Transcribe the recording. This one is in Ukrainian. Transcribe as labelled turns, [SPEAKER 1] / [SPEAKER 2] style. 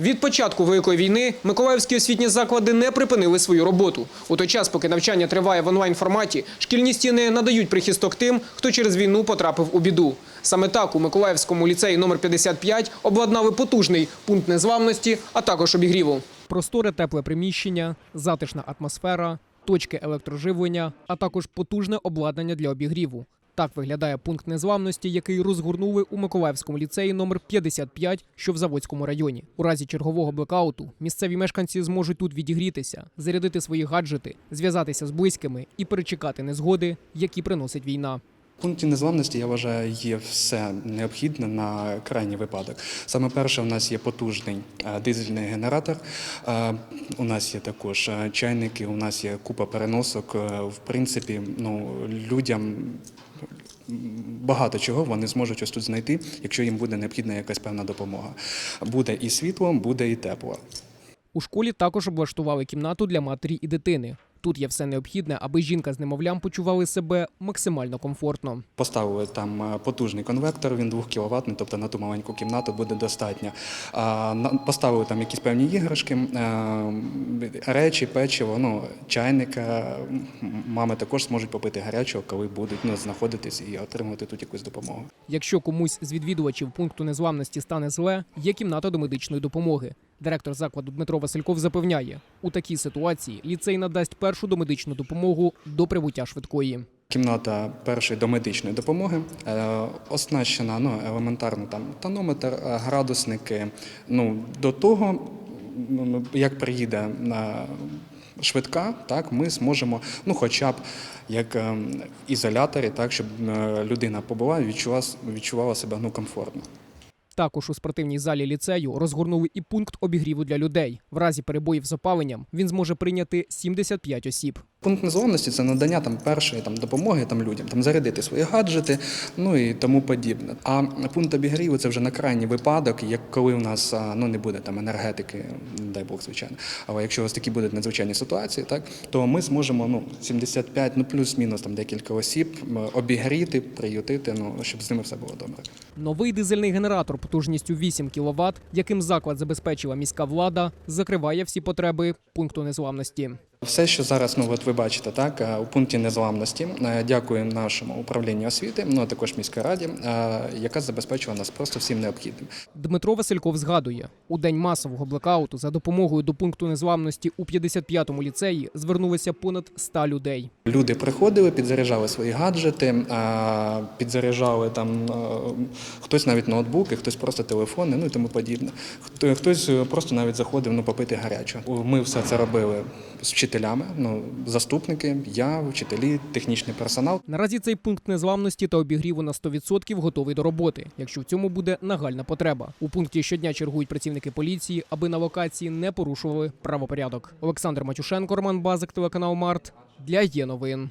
[SPEAKER 1] Від початку великої війни миколаївські освітні заклади не припинили свою роботу. У той час, поки навчання триває в онлайн форматі, шкільні стіни надають прихисток тим, хто через війну потрапив у біду. Саме так у Миколаївському ліцеї номер 55 обладнали потужний пункт незламності, а також обігріву. Просторе тепле приміщення, затишна атмосфера, точки електроживлення, а також потужне обладнання для обігріву. Так виглядає пункт незламності, який розгорнули у Миколаївському ліцеї номер 55, що в Заводському районі. У разі чергового блекауту місцеві мешканці зможуть тут відігрітися, зарядити свої гаджети, зв'язатися з близькими і перечекати незгоди, які приносить війна.
[SPEAKER 2] В пункті незламності я вважаю, є все необхідне на крайній випадок. Саме перше, у нас є потужний е, дизельний генератор. е, У нас є також е, чайники, у нас є купа переносок. В принципі, ну людям. Багато чого вони зможуть ось тут знайти, якщо їм буде необхідна якась певна допомога. Буде і світло, буде і тепло.
[SPEAKER 1] У школі також облаштували кімнату для матері і дитини. Тут є все необхідне, аби жінка з немовлям почували себе максимально комфортно.
[SPEAKER 2] Поставили там е, потужний конвектор, він 2 кВт, тобто на ту маленьку кімнату буде достатньо. Поставили там якісь певні іграшки, е, речі, печиво, ну, чайника. Мами також зможуть попити гарячого, коли будуть ну, знаходитись і отримувати тут якусь допомогу.
[SPEAKER 1] Якщо комусь з відвідувачів пункту незламності стане зле, є кімната до медичної допомоги. Директор закладу Дмитро Васильков запевняє, у такій ситуації ліцей надасть першу домедичну допомогу до прибуття швидкої.
[SPEAKER 2] Кімната першої домедичної допомоги е, оснащена ну, елементарно там тонометр, е, градусники. Ну, до того, як приїде на швидка, так, ми зможемо, ну, хоча б як е, в ізоляторі, так, щоб е, людина побула і відчувала, відчувала себе ну, комфортно.
[SPEAKER 1] Також у спортивній залі ліцею розгорнули і пункт обігріву для людей. В разі перебоїв з опаленням він зможе прийняти 75 осіб.
[SPEAKER 2] Пункт незламності це надання там першої там допомоги там людям, там зарядити свої гаджети, ну і тому подібне. А пункт обігріву це вже на крайній випадок, як коли у нас ну не буде там енергетики, дай Бог, звичайно. Але якщо у вас такі будуть надзвичайні ситуації, так то ми зможемо ну 75, ну плюс-мінус там декілька осіб обігріти, приютити, ну щоб з ними все було добре.
[SPEAKER 1] Новий дизельний генератор потужністю 8 кВт, яким заклад забезпечила міська влада, закриває всі потреби пункту незламності.
[SPEAKER 2] Все, що зараз, ну от ви бачите, так е, у пункті незламності, е, дякую нашому управлінню освіти, ну а також міській раді, е, яка забезпечила нас просто всім необхідним.
[SPEAKER 1] Дмитро Васильков згадує, у день масового блекауту за допомогою до пункту незламності у 55-му ліцеї звернулося понад 100 людей.
[SPEAKER 2] Люди приходили, підзаряджали свої гаджети, підзаряджали там хтось навіть ноутбуки, хтось просто телефони, ну і тому подібне. Хто- Хтось просто навіть заходив ну, попити гарячого. Ми все це робили з вчителями, ну заступники, я, вчителі, технічний персонал.
[SPEAKER 1] Наразі цей пункт незламності та обігріву на 100% готовий до роботи, якщо в цьому буде нагальна потреба. У пункті щодня чергують працівники поліції, аби на локації не порушували правопорядок. Олександр Матюшенко, Роман Базик, телеканал Март для є новин.